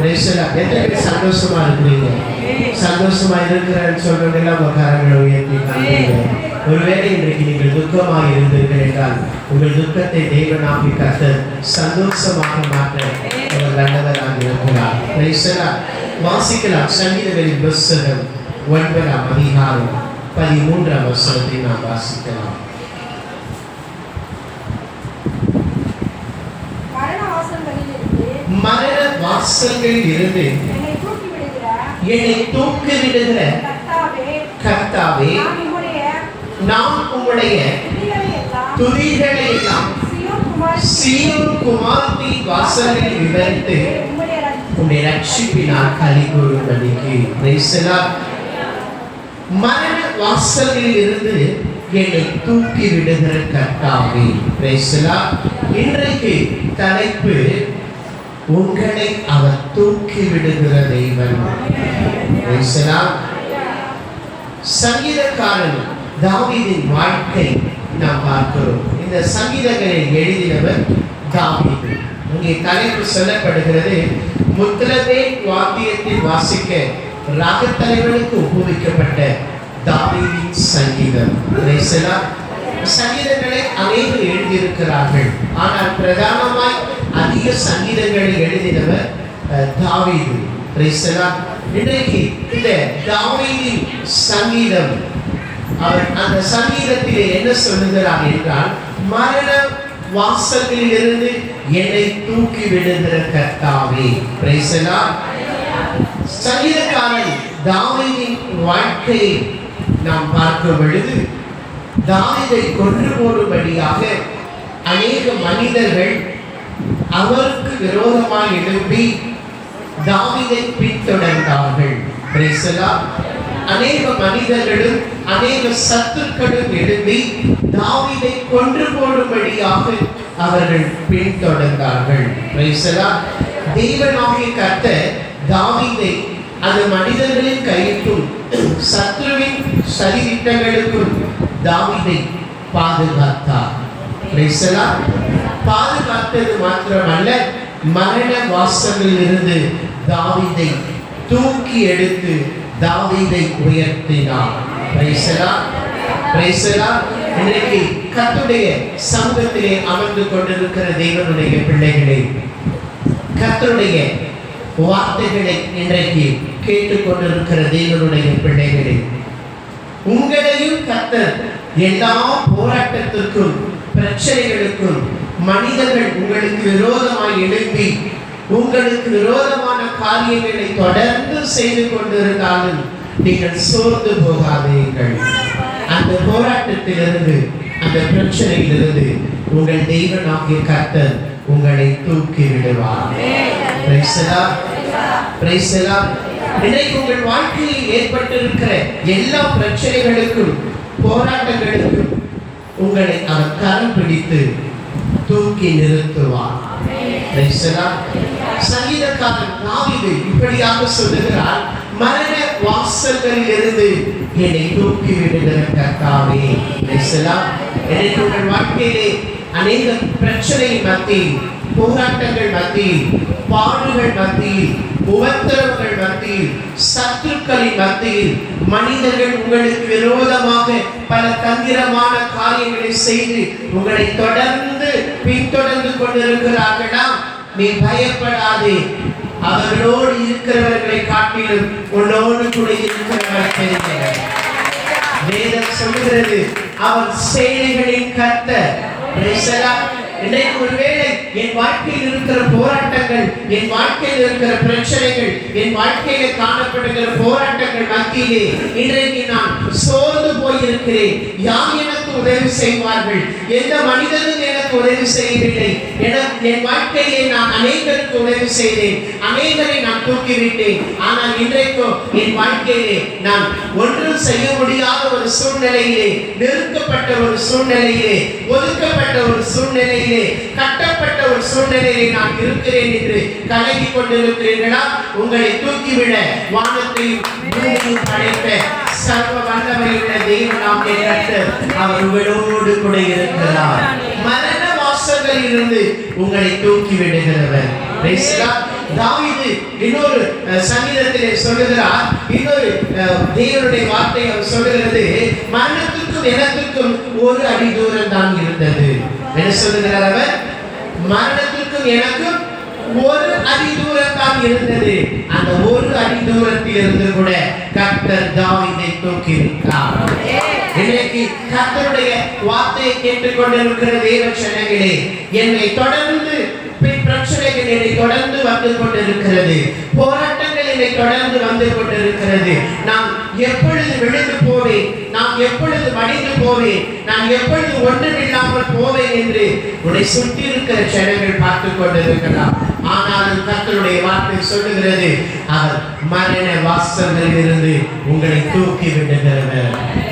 எத்தனை பேர் சந்தோஷமா இருக்கிறீங்க சந்தோஷமா இருக்கிறேன்னு சொல்றவங்க உங்க கரங்களை உயர்த்தி காண்பீங்க ஒருவேளை இன்றைக்கு நீங்கள் துக்கமாக இருந்தீர்கள் என்றால் உங்கள் துக்கத்தை தேவனாகி கர்த்தர் சந்தோஷமாக மாற்ற அவர் நல்லவராக இருக்கிறார் Praise வாசிக்கலாம் சங்கீதங்களின் புஸ்தகம் ஒன்பதாம் அதிகாரம் பதிமூன்றாம் வசனத்தை நாம் வாசிக்கலாம் மரண வாசல்களில் இருந்து மரண வாசல்களில் இருந்து என்னை தூக்கி விடுகிற கர்த்தாவே நாம் உம்முடைய துதிகளை எல்லாம் சீயோன் குமாரத்தின் வாசலில் விவரித்து உன்னை ரட்சிப்பினால் கலி கூறும்படிக்கு Lord. மரண வாசலில் இருந்து என்னை தூக்கி விடுகிற கர்த்தாவே Lord. இன்றைக்கு தலைப்பு உங்களை அவர் தூக்கி விடுகிற தெய்வம். சங்கீதக்காரன் தாவிதின் வாழ்க்கை நாம் பார்க்கிறோம். இந்த சங்கீதங்களை எழுதினவர் தாவிது. இங்கே தலைப்பு சொல்லப்படுகிறது முத்திரதே வாத்தியத்தில் வாசிக்க ராகத்தலைவனுக்கு ஒப்புவிக்கப்பட்ட தாவிதின் சங்கீதம். சங்கீதங்களை அநேகர் எழுதியிருக்கிறார்கள். ஆனால் பிரதானமாய் அதிக சங்கீதங்களை எழுதினவர் தாவீது இன்றைக்கு இந்த தாவீதின் சங்கீதம் அவர் அந்த சங்கீதத்திலே என்ன சொல்லுகிறார் என்றால் மரண வாசலில் இருந்து என்னை தூக்கி விடுகிற கர்த்தாவே பிரைசலா சங்கீதக்காரன் தாவீதின் வாழ்க்கையை நாம் பார்க்கும் பொழுது தாவிதை கொன்று போடும்படியாக அநேக மனிதர்கள் அவருக்கு விரோதமாக எழுப்பி தாவிதை பின்தொடர்ந்தார்கள். அநேக மனிதர்களும் அநேக சத்துக்களும் எழுப்பி தாவிதை கொன்று போடும்படியாக அவர்கள் பின்தொடர்ந்தார்கள். தேவனாகிய கத்த தாவிதை அது மனிதர்களின் கையிற்கும் சத்ருவின் சதித்திட்டங்களுக்கும் தாவிதை பாதுகாத்தார். பாதுகாத்தது மாத்திரமல்ல மரண வாசலில் இருந்து தாவிதை தூக்கி எடுத்து தாவிதை உயர்த்தினார். இன்றைக்கு கத்துடைய சமூகத்திலே அமர்ந்து கொண்டிருக்கிற தேவனுடைய பிள்ளைகளே கத்துடைய வார்த்தைகளை இன்றைக்கு கேட்டுக்கொண்டிருக்கிற தேவனுடைய பிள்ளைகளே உங்களையும் கத்தர் எல்லா போராட்டத்திற்கும் பிரச்சனைகளுக்கும் மனிதர்கள் உங்களுக்கு விரோதமாய் எழுப்பி உங்களுக்கு விரோதமான காரியங்களை தொடர்ந்து செய்து கொண்டிருந்தாலும் நீங்கள் சோர்ந்து போகாதீர்கள். அந்த போராட்டத்திலிருந்து அந்த பிரச்சனையிலிருந்து உங்கள் தெய்வனாகிய கர்த்தர் உங்களை தூக்கி விடுவார். இன்றைக்கு உங்கள் வாழ்க்கையில் ஏற்பட்டிருக்கிற எல்லா பிரச்சனைகளுக்கும் போராட்டங்களுக்கும் உங்களை அவர் கரம் பிடித்து தூக்கி நிறுத்துவார். Praise the Lord. சங்கீதக்காரன் தாவீது இப்படியாக சொல்லுகிறார் மரண வாசல்களில் இருந்து என்னை தூக்கி விடுகிற கர்த்தாவே. Praise உங்கள் வாழ்க்கையிலே அநேக பிரச்சனை மத்தியில் போராட்டங்கள் மத்தியில் பாடுகள் மத்தியில் உபத்திரவுகள் மத்தியில் சத்துருக்களின் மத்தியில் மனிதர்கள் உங்களுக்கு விரோதமாக பல தந்திரமான காரியங்களை செய்து உங்களை தொடர்ந்து பின்தொடர்ந்து கொண்டிருக்கிறார்களா? நீ பயப்படாதே. அவர்களோடு இருக்கிறவர்களை காட்டிலும் உன்னோடு கூட இருக்கிறவர் பெரியவர் வேதம் சொல்லுகிறது அவர் சேனைகளின் கர்த்தர் Praise the Lord. இன்றைக்கு ஒருவேளை என் வாழ்க்கையில் இருக்கிற போராட்டங்கள் என் வாழ்க்கையில் இருக்கிற பிரச்சனைகள் என் வாழ்க்கையில காணப்படுகிற போராட்டங்கள் மத்தியிலே இன்றைக்கு நான் சோர்ந்து போயிருக்கிறேன். யார் எனக்கு உதவி செய்வார்கள்? எந்த மனிதனும் எனக்கு உதவி செய்யவில்லை. என- என் வாழ்க்கையிலே நான் அநேகருக்கு உதவி செய்தேன். அநேகரை நான் தூக்கிவிட்டேன். ஆனால் இன்றைக்கும் என் வாழ்க்கையிலே நான் ஒன்றும் செய்ய முடியாத ஒரு சூழ்நிலையிலே நெருக்கப்பட்ட ஒரு சூழ்நிலையிலே ஒதுக்கப்பட்ட ஒரு சூழ்நிலையிலே கட்டப்பட்ட ஒரு சூழ்நிலையிலே நான் இருக்கிறேன் என்று கலங்கி கொண்டிருக்கிறீர்களா? உங்களை தூக்கிவிட வானத்தையும் பூமியையும் படைத்த சர்வ வல்லமையுள்ள தேவனாம் கர்த்தர் அவர் உங்களோடு கூட இருக்கிறார் மரண வாசல்களில் இருந்து உங்களை தூக்கி விடுகிறவர். தாவிது இன்னொரு சங்கீதத்திலே சொல்லுகிறார். இன்னொரு தேவனுடைய வார்த்தை அவர் சொல்லுகிறது. மரணத்துக்கும் எனத்துக்கும் ஒரு அடி தூரம் தான் இருந்தது. என்ன சொல்லுகிறார் அவர்? மரணத்திற்கும் எனக்கும் ஒரு அடி தூரம் இருந்தது. அந்த ஒரு அடி தூரத்தில் இருந்து கூட கர்த்தர் தாவீதை தூக்கி விட்டார் இன்றைக்கு கர்த்தருடைய வார்த்தையை கேட்டுக்கொண்டிருக்கிற தேவ சனங்களே என்னை தொடர்ந்து பிரச்சனைகள் என்னை தொடர்ந்து வந்து கொண்டிருக்கிறது. போராட்டங்கள் என்னை தொடர்ந்து வந்து கொண்டிருக்கிறது. நாம் எப்பொழுது விழுந்து போவேன்? நாம் எப்பொழுது மடிந்து போவேன்? நான் எப்பொழுது ஒன்றுமில்லாமல் போவேன் என்று உன்னை சுற்றி இருக்கிற ஜனங்கள் பார்த்து கொண்டிருக்கலாம். ஆனாலும் தத்தனுடைய வார்த்தை சொல்லுகிறது அவர் மரண வாசல்களில் இருந்து உங்களை தூக்கி விடுகிறவர்.